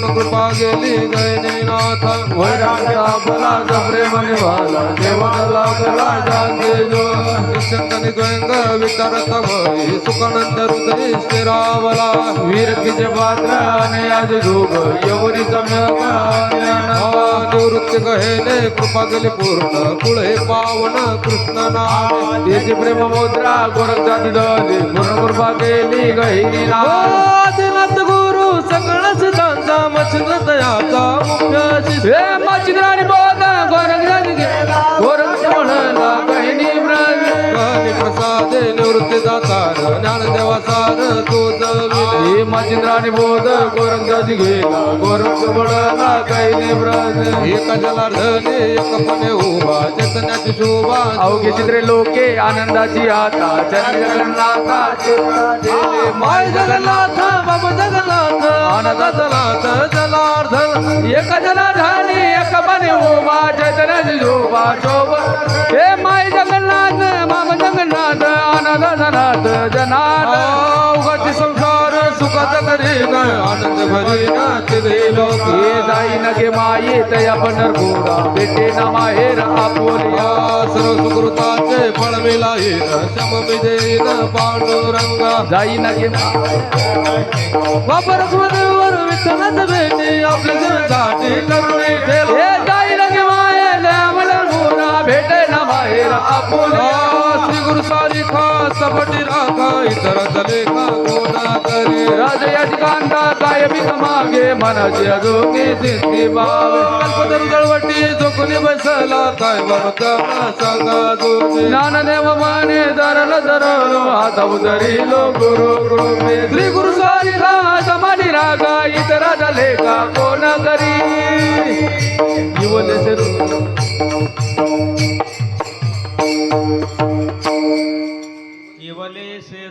पूर्ण कृपा गेली गयनीनाथ वैराग्या फला प्रेम निवाला निभाला देवदला जागे जो निशंकनी गोयंग विचारत भई सुखानंद हृदय स्थिरावला वीर किचे पात्र आणि आज जोग यवरी सम्यक निवृत्ती कहेले कृपा गेली पूर्ण कुळे पावन कृष्ण नाम त्याची प्रेम मुद्रा गोरखचा दिदली पूर्ण कृपा गेली गहिनी आदिनाथ मच्छिंद्राने बोध गोरख गेला गोरख म्हणला गहिनी ब्रज एक जलार्धने एकपणे उभा. शोभा अवघे चित्रे लोके आनंदाची आता. जन्म जगन्नाथा माय जगन्नाथ बाबा जगन्नाथ. आनंद जलाथ जलार्धन एक जना झाली एक बने उभा. चैतन्याची शोभा शोभ. जनाथ जनाथ अवघाची संसार सुखाचा करीन आनंद भरी तिथे लोक. हे जाई नगे माये तया पंढरपुरा भेटे ना माहेर आपोलिया सर्व सुकृताचे फळ मिळाईल शम विजयीन पांडुरंगा. जाई नगे वापर कृदेवर विठ्ठलाच भेटे आपल्या जीवनासाठी करुणी ठेल हे जाई नगे माये तया पंढरपुरा भेटे ना माहेर आपोलिया श्री गुरु सारिखा सबटी राखा इतर लेखा कोणा करी राजयाची कांता कायमी मागे मनाची अजोगी सिद्धी भाव. कल्पतरू दळवटी जोकुनी बसला काय बनता सांगा जो ज्ञान देव माने धरल धरल हात उतरिलो गुरु कृपे श्री गुरु सारी सारिका समाधी रागा इतरा झाले का कोण करी युवले से Thank you. इवले से